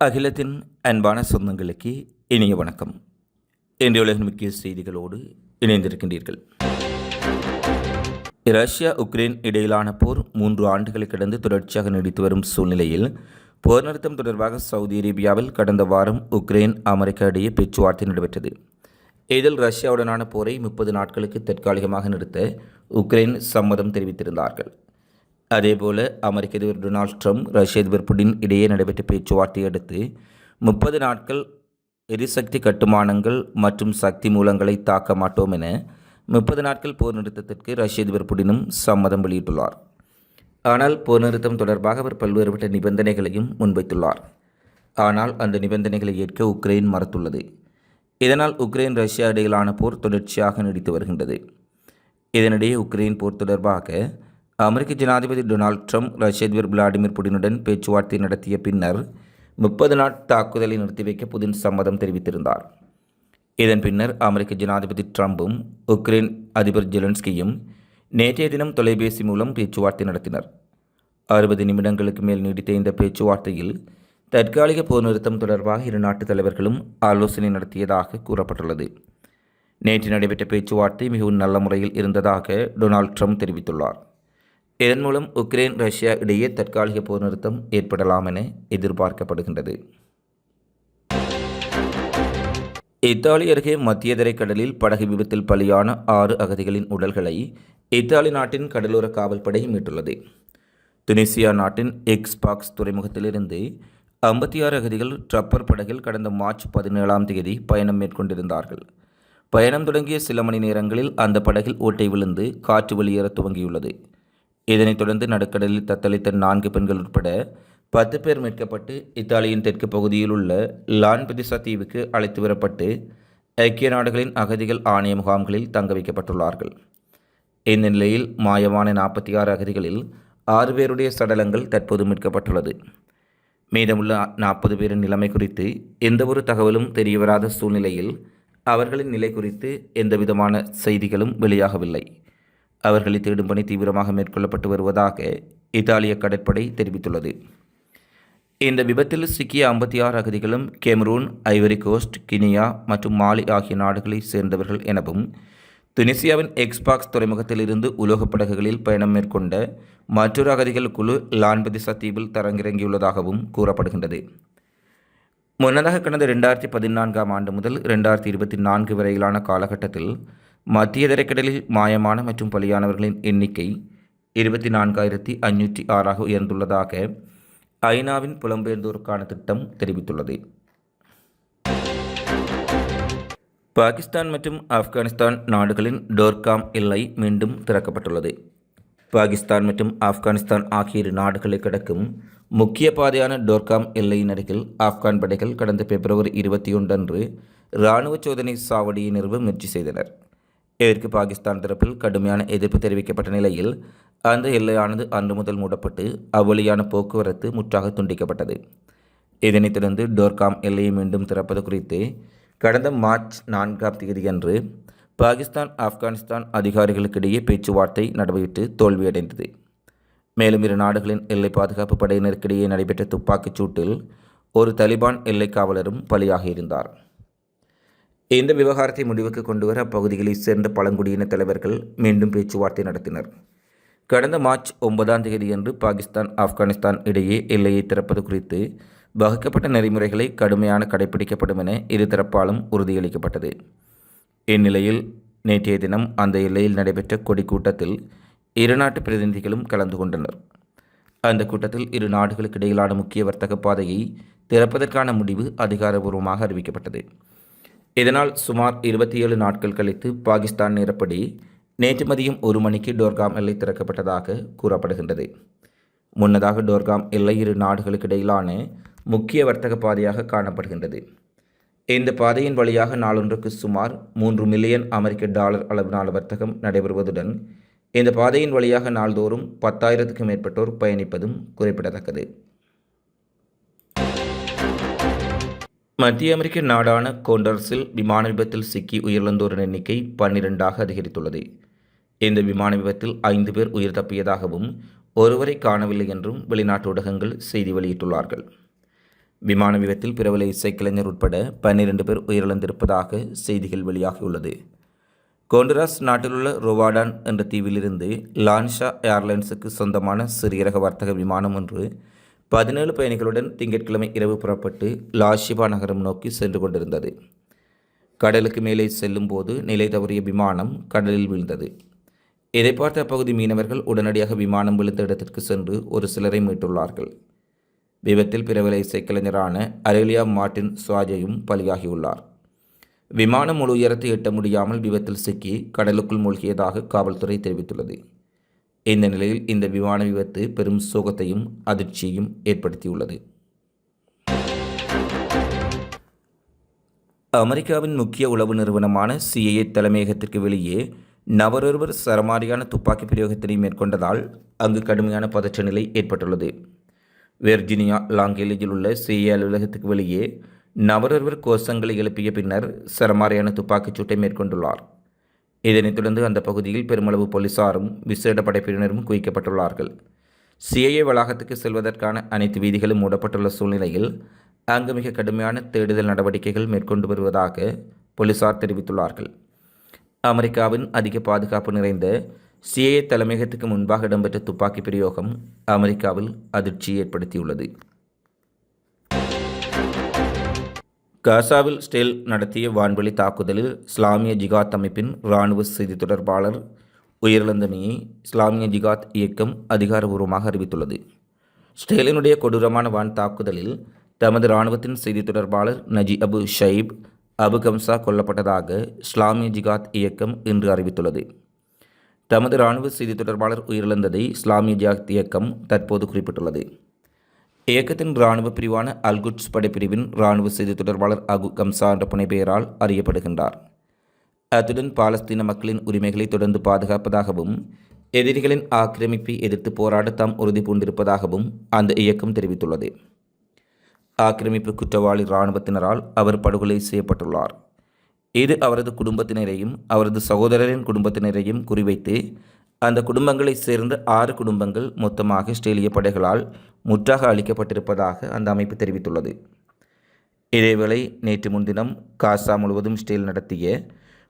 அகிலத்தின் அன்பான சொந்தங்களுக்கு இனிய வணக்கம். இன்றைய உலகின் முக்கிய செய்திகளோடு இணைந்திருக்கின்றீர்கள். ரஷ்யா உக்ரைன் இடையிலான போர் மூன்று ஆண்டுகளை கடந்து தொடர்ச்சியாக நீடித்து வரும் சூழ்நிலையில் போர் நிறுத்தம் தொடர்பாக சவுதி அரேபியாவில் கடந்த வாரம் உக்ரைன் அமெரிக்கா இடையே பேச்சுவார்த்தை நடைபெற்றது. இதில் ரஷ்யாவுடனான போரை முப்பது நாட்களுக்கு தற்காலிகமாக நிறுத்த உக்ரைன் சம்மதம் தெரிவித்திருந்தார்கள். அதேபோல அமெரிக்க அதிபர் டொனால்ட் ட்ரம்ப் ரஷ்ய அதிபர் புடின் இடையே நடைபெற்ற பேச்சுவார்த்தையை அடுத்து முப்பது நாட்கள் எரிசக்தி கட்டுமானங்கள் மற்றும் சக்தி மூலங்களை தாக்க மாட்டோம் என முப்பது நாட்கள் போர் நிறுத்தத்திற்கு ரஷ்ய அதிபர் புடினும் சம்மதம் வெளியிட்டுள்ளார். ஆனால் போர் நிறுத்தம் தொடர்பாக அவர் பல்வேறுபட்ட நிபந்தனைகளையும் முன்வைத்துள்ளார். ஆனால் அந்த நிபந்தனைகளை ஏற்க உக்ரைன் மறுத்துள்ளது. இதனால் உக்ரைன் ரஷ்யா இடையிலான போர் தொடர்ச்சியாக நீடித்து வருகின்றது. இதனிடையே உக்ரைன் போர் தொடர்பாக அமெரிக்க ஜனாதிபதி டொனால்ட் ட்ரம்ப் ரஷ்ய அதிபர் விளாடிமிர் புடினுடன் பேச்சுவார்த்தை நடத்திய பின்னர் முப்பது நாட் தாக்குதலை நிறுத்தி வைக்க புதின் சம்மதம் தெரிவித்திருந்தார். இதன் பின்னர் அமெரிக்க ஜனாதிபதி ட்ரம்பும் உக்ரைன் அதிபர் ஜெலன்ஸ்கியும் நேற்றைய தினம் தொலைபேசி மூலம் பேச்சுவார்த்தை நடத்தினர். அறுபது நிமிடங்களுக்கு மேல் நீடித்த இந்த பேச்சுவார்த்தையில் தற்காலிக போர் நிறுத்தம் தொடர்பாக இரு நாட்டு தலைவர்களும் ஆலோசனை நடத்தியதாக கூறப்பட்டுள்ளது. நேற்று நடைபெற்ற பேச்சுவார்த்தை மிகவும் நல்ல முறையில் இருந்ததாக டொனால்ட் ட்ரம்ப் தெரிவித்துள்ளார். இதன் மூலம் உக்ரைன் ரஷ்யா இடையே தற்காலிக போர் நிறுத்தம் ஏற்படலாம் என எதிர்பார்க்கப்படுகின்றது. இத்தாலி அருகே மத்திய கடலில் படகு விபத்தில் பலியான ஆறு அகதிகளின் உடல்களை இத்தாலி நாட்டின் கடலோர காவல்படை மீட்டுள்ளது. துனிசியா நாட்டின் எக்ஸ்பாக்ஸ் துறைமுகத்திலிருந்து ஐம்பத்தி ஆறு அகதிகள் ட்ரப்பர் படகில் கடந்த மார்ச் பதினேழாம் தேதி பயணம் மேற்கொண்டிருந்தார்கள். பயணம் தொடங்கிய சில மணி நேரங்களில் அந்த படகில் ஓட்டை விழுந்து காற்று வெளியேற துவங்கியுள்ளது. இதனைத் தொடர்ந்து நடுக்கடலில் தத்தளித்த நான்கு பெண்கள் உட்பட பத்து பேர் மீட்கப்பட்டு இத்தாலியின் தெற்கு பகுதியில் உள்ள லான்பெதிசா தீவுக்கு அழைத்து வரப்பட்டு ஐக்கிய நாடுகளின் அகதிகள் ஆணைய முகாம்களில் தங்க வைக்கப்பட்டுள்ளார்கள். இந்த நிலையில் மாயமான நாற்பத்தி ஆறு அகதிகளில் ஆறு பேருடைய சடலங்கள் தற்போது மீட்கப்பட்டுள்ளது. மீதமுள்ள நாற்பது பேரின் நிலைமை குறித்து எந்தவொரு தகவலும் தெரியவராத சூழ்நிலையில் அவர்களின் நிலை குறித்து எந்தவிதமான செய்திகளும் வெளியாகவில்லை. அவர்களை தேடும் பணி தீவிரமாக மேற்கொள்ளப்பட்டு வருவதாக இத்தாலிய கடற்படை தெரிவித்துள்ளது. இந்த விபத்தில் சிக்கிய ஐம்பத்தி ஆறு அகதிகளும் கேமரூன் ஐவரி கோஸ்ட் கினியா மற்றும் மாலி ஆகிய நாடுகளைச் சேர்ந்தவர்கள் எனவும் துனிசியாவின் எக்ஸ்பாக்ஸ் துறைமுகத்தில் இருந்து உலோகப் படகுகளில் பயணம் மேற்கொண்ட மற்றொரு அகதிகள் குழு லான்பதிசா தீவில் தரங்கிறங்கியுள்ளதாகவும் கூறப்படுகின்றது. முன்னதாக கடந்த ரெண்டாயிரத்தி பதினான்காம் ஆண்டு முதல் ரெண்டாயிரத்தி இருபத்தி நான்கு வரையிலான காலகட்டத்தில் மத்திய தரைக்கடலில் மாயமான மற்றும் பலியானவர்களின் எண்ணிக்கை இருபத்தி நான்காயிரத்தி அஞ்சூற்றி ஆறாக உயர்ந்துள்ளதாக ஐநாவின் புலம்பெயர்ந்தோருக்கான திட்டம் தெரிவித்துள்ளது. பாகிஸ்தான் மற்றும் ஆப்கானிஸ்தான் நாடுகளின் டோர்காம் எல்லை மீண்டும் திறக்கப்பட்டுள்ளது. பாகிஸ்தான் மற்றும் ஆப்கானிஸ்தான் ஆகிய இரு நாடுகளை கிடக்கும் முக்கிய பாதையான டோர்காம் எல்லையின் அருகில் ஆப்கான் படைகள் கடந்த பிப்ரவரி இருபத்தி ஒன்று அன்று இராணுவ சோதனை சாவடியை நிறுவ முயற்சி செய்தனர். இதற்கு பாகிஸ்தான் தரப்பில் கடுமையான எதிர்ப்பு தெரிவிக்கப்பட்ட நிலையில் அந்த எல்லையானது அன்று முதல் மூடப்பட்டு அவ்வழியான போக்குவரத்து முற்றாக துண்டிக்கப்பட்டது. இதனைத் தொடர்ந்து டோர்காம் எல்லையை மீண்டும் திறப்பது குறித்து கடந்த மார்ச் நான்காம் தேதியன்று பாகிஸ்தான் ஆப்கானிஸ்தான் அதிகாரிகளுக்கிடையே பேச்சுவார்த்தை நடைபெற்று தோல்வியடைந்தது. மேலும் இரு நாடுகளின் எல்லை பாதுகாப்பு படையினருக்கிடையே நடைபெற்ற துப்பாக்கிச் சூட்டில் ஒரு தலிபான் எல்லை காவலரும் பலியாகியிருந்தார் இந்த விவகாரத்தை முடிவுக்கு கொண்டுவர அப்பகுதிகளைச் சேர்ந்த பழங்குடியின தலைவர்கள் மீண்டும் பேச்சுவார்த்தை நடத்தினர். கடந்த மார்ச் ஒன்பதாம் தேதியன்று பாகிஸ்தான் ஆப்கானிஸ்தான் இடையே எல்லையை திறப்பது குறித்து வகுக்கப்பட்ட நெறிமுறைகளை கடுமையான கடைபிடிக்கப்படும் என இருதரப்பாலும் உறுதியளிக்கப்பட்டது. இந்நிலையில் நேற்றைய தினம் அந்த எல்லையில் நடைபெற்ற கொடி கூட்டத்தில் இரு நாட்டு பிரதிநிதிகளும் கலந்து கொண்டனர். அந்த கூட்டத்தில் இரு நாடுகளுக்கு இடையிலான முக்கிய வர்த்தக பாதையை திறப்பதற்கான முடிவு அதிகாரபூர்வமாக அறிவிக்கப்பட்டது. இதனால் சுமார் இருபத்தி ஏழு நாட்கள் கழித்து பாகிஸ்தான் நேரப்படி நேற்று மதியம் ஒரு மணிக்கு டோர்காம் எல்லை திறக்கப்பட்டதாக கூறப்படுகின்றது. முன்னதாக டோர்காம் எல்லை இரு நாடுகளுக்கு இடையிலான முக்கிய வர்த்தக பாதையாக காணப்படுகின்றது. இந்த பாதையின் வழியாக நாளொன்றுக்கு சுமார் மூன்று மில்லியன் அமெரிக்க டாலர் அளவிலான வர்த்தகம் நடைபெறுவதுடன் இந்த பாதையின் வழியாக நாள்தோறும் பத்தாயிரத்துக்கும் மேற்பட்டோர் பயணிப்பதும் குறிப்பிடத்தக்கது. மத்திய அமெரிக்க நாடான கோண்டர்ஸில் விமான விபத்தில் சிக்கி உயிரிழந்தோரின் எண்ணிக்கை பன்னிரெண்டாக அதிகரித்துள்ளது. இந்த விமான விபத்தில் ஐந்து பேர் உயிர் தப்பியதாகவும் ஒருவரை காணவில்லை என்றும் வெளிநாட்டு ஊடகங்கள் செய்தி வெளியிட்டுள்ளார்கள். விமான விபத்தில் பிரபல இசைக்கலைஞர் உட்பட பன்னிரண்டு பேர் உயிரிழந்திருப்பதாக செய்திகள் வெளியாகியுள்ளது. கோண்டராஸ் நாட்டிலுள்ள ரோவாடான் என்ற தீவிலிருந்து லான்ஷா ஏர்லைன்ஸுக்கு சொந்தமான சிறிய ரக வர்த்தக விமானம் ஒன்று பதினேழு பயணிகளுடன் திங்கட்கிழமை இரவு புறப்பட்டு லாஷிபா நகரம் நோக்கி சென்று கொண்டிருந்தது. கடலுக்கு மேலே செல்லும்போது நிலை தவறிய விமானம் கடலில் வீழ்ந்தது. இதை பார்த்த அப்பகுதி மீனவர்கள் உடனடியாக விமானம் விழுந்த இடத்திற்கு சென்று ஒரு சிலரை மீட்டுள்ளார்கள். விபத்தில் பிறவிலை இசைக்கலைஞரான அரேலியா மார்டின் சுவாஜையும் பலியாகியுள்ளார். விமானம் முழு உயரத்தை எட்ட முடியாமல் விபத்தில் சிக்கி கடலுக்குள் மூழ்கியதாக காவல்துறை தெரிவித்துள்ளது. இந்த நிலையில் இந்த விமான விபத்து பெரும் சோகத்தையும் அதிர்ச்சியையும் ஏற்படுத்தியுள்ளது. அமெரிக்காவின் முக்கிய உளவு நிறுவனமான சிஐஏ தலைமையகத்திற்கு வெளியே நபரொருவர் சரமாரியான துப்பாக்கி பிரயோகத்தினை மேற்கொண்டதால் அங்கு கடுமையான பதற்ற நிலை ஏற்பட்டுள்ளது. வெர்ஜினியா லாங்கேலேஜில் உள்ள சிஐஏ அலுவலகத்துக்கு வெளியே நபரொருவர் கோஷங்களை எழுப்பிய பின்னர் சரமாரியான துப்பாக்கிச் சூட்டை மேற்கொண்டுள்ளார். இதனைத் தொடர்ந்து அந்த பகுதியில் பெருமளவு போலீசாரும் விசேட படைப்பிரிவினரும் குவிக்கப்பட்டுள்ளார்கள். சிஐஏ வளாகத்துக்கு செல்வதற்கான அனைத்து வீதிகளும் மூடப்பட்டுள்ள சூழ்நிலையில் அங்கு மிக கடுமையான தேடுதல் நடவடிக்கைகள் மேற்கொண்டு வருவதாக போலீசார் தெரிவித்துள்ளார்கள். அமெரிக்காவின் அதிக பாதுகாப்பு நிறைந்த சிஏஏ தலைமையகத்துக்கு முன்பாக இடம்பெற்ற துப்பாக்கி பிரயோகம் அமெரிக்காவில் அதிர்ச்சி ஏற்படுத்தியுள்ளது. காசாவில் ஸ்டேல் நடத்திய வான்வெளி தாக்குதலில் இஸ்லாமிய ஜிகாத் அமைப்பின் இராணுவ செய்தி தொடர்பாளர் உயிரிழந்தமையை இஸ்லாமிய ஜிகாத் இயக்கம் அதிகாரபூர்வமாக அறிவித்துள்ளது. ஸ்டேலினுடைய கொடூரமான வான் தாக்குதலில் தமது இராணுவத்தின் செய்தி தொடர்பாளர் நஜி அபு ஷைப் அபு கம்சா கொல்லப்பட்டதாக இஸ்லாமிய ஜிகாத் இயக்கம் இன்று அறிவித்துள்ளது. தமது இராணுவ செய்தி தொடர்பாளர் உயிரிழந்ததை இஸ்லாமிய ஜிகாத் இயக்கம் தற்போது குறிப்பிட்டுள்ளது. இயக்கத்தின் இராணுவ பிரிவான அல்குட்ஸ் படைப்பிரிவின் இராணுவ செய்தி தொடர்பாளர் அகு கம்சா என்ற புனைப்பெயரால் அறியப்படுகின்றார். அத்துடன் பாலஸ்தீன மக்களின் உரிமைகளை தொடர்ந்து பாதுகாப்பதாகவும் எதிரிகளின் ஆக்கிரமிப்பை எதிர்த்து போராட தாம் உறுதி பூண்டிருப்பதாகவும் அந்த இயக்கம் தெரிவித்துள்ளது. ஆக்கிரமிப்பு குற்றவாளி இராணுவத்தினரால் அவர் படுகொலை செய்யப்பட்டுள்ளார். இது அவரது குடும்பத்தினரையும் அவரது சகோதரரின் குடும்பத்தினரையும் குறிவைத்து அந்த குடும்பங்களைச் சேர்ந்த ஆறு குடும்பங்கள் மொத்தமாக ஆஸ்திரேலிய படைகளால் முற்றாக அளிக்கப்பட்டிருப்பதாக அந்த அமைப்பு தெரிவித்துள்ளது. இதேவேளை நேற்று முன்தினம் காசா முழுவதும் ஸ்டேல் நடத்திய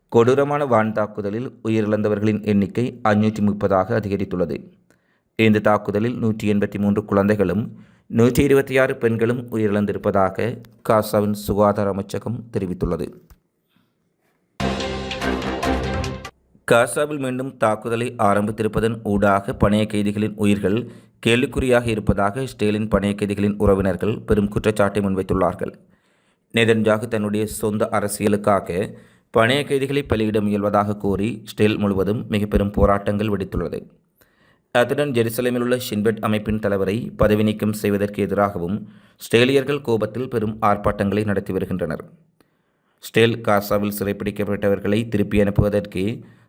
கொடூரமான வான் தாக்குதலில் உயிரிழந்தவர்களின் எண்ணிக்கை அஞ்சூற்றி முப்பதாக அதிகரித்துள்ளது. இந்த தாக்குதலில் நூற்றி எண்பத்தி மூன்று குழந்தைகளும் நூற்றி இருபத்தி ஆறு பெண்களும் உயிரிழந்திருப்பதாக காசாவின் சுகாதார அமைச்சகம் தெரிவித்துள்ளது. காசாவில் மீண்டும் தாக்குதலை ஆரம்பித்திருப்பதன் ஊடாக பணைய கைதிகளின் உயிர்கள் கேள்விக்குறியாக இருப்பதாக ஸ்டேலின் பணைய கைதிகளின் உறவினர்கள் பெரும் குற்றச்சாட்டை முன்வைத்துள்ளார்கள். நெதன்ஜாகு தன்னுடைய சொந்த அரசியலுக்காக பணைய கைதிகளை பலியிட முயல்வதாக கூறி ஸ்டேல் முழுவதும் மிக பெரும் போராட்டங்கள் வெடித்துள்ளது. அத்துடன் ஜெருசலேமில் உள்ள ஷின்பெட் அமைப்பின் தலைவரை பதவி நீக்கம் செய்வதற்கு எதிராகவும் ஸ்டேலியர்கள் கோபத்தில் பெரும் ஆர்ப்பாட்டங்களை நடத்தி வருகின்றனர். ஸ்டேல் காசாவில் சிறைப்பிடிக்கப்பட்டவர்களை திருப்பி அனுப்புவதற்கு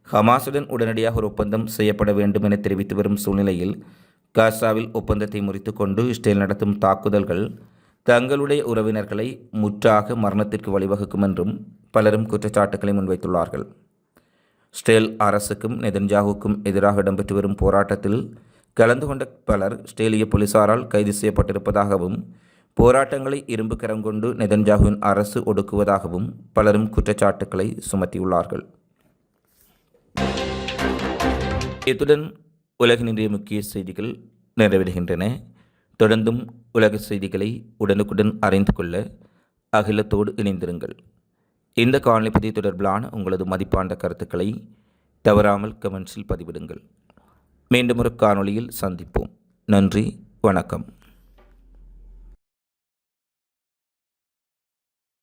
ஹமாசுடன் உடனடியாக ஒரு ஒப்பந்தம் செய்யப்பட வேண்டும் என தெரிவித்து வரும் சூழ்நிலையில் காசாவில் ஒப்பந்தத்தை முறித்து கொண்டு இஸ்ரேல் நடத்தும் தாக்குதல்கள் தங்களுடைய உறவினர்களை முற்றாக மரணத்திற்கு வழிவகுக்கும் என்றும் பலரும் குற்றச்சாட்டுக்களை முன்வைத்துள்ளார்கள். ஸ்டேல் அரசுக்கும் நெதன்ஜாவுக்கும் எதிராக இடம்பெற்று வரும் போராட்டத்தில் கலந்து கொண்ட பலர் ஸ்டேலிய போலீசாரால் கைது செய்யப்பட்டிருப்பதாகவும் போராட்டங்களை இரும்பு கரம் கொண்டு நெதன்ஜாகுவின் அரசு ஒடுக்குவதாகவும் பலரும் குற்றச்சாட்டுக்களை சுமத்தியுள்ளார்கள். இத்துடன் உலகினுடைய முக்கிய செய்திகள் நிறைவேறுகின்றன தொடர்ந்தும் உலக செய்திகளை உடனுக்குடன் அறிந்து கொள்ள அகிலத்தோடு இணைந்திருங்கள். இந்த காணொலி பதிவு தொடர்பிலான உங்களது மதிப்பாண்ட கருத்துக்களை தவறாமல் கமெண்ட்ஸில் பதிவிடுங்கள். மீண்டும் ஒரு காணொளியில் சந்திப்போம். நன்றி வணக்கம்.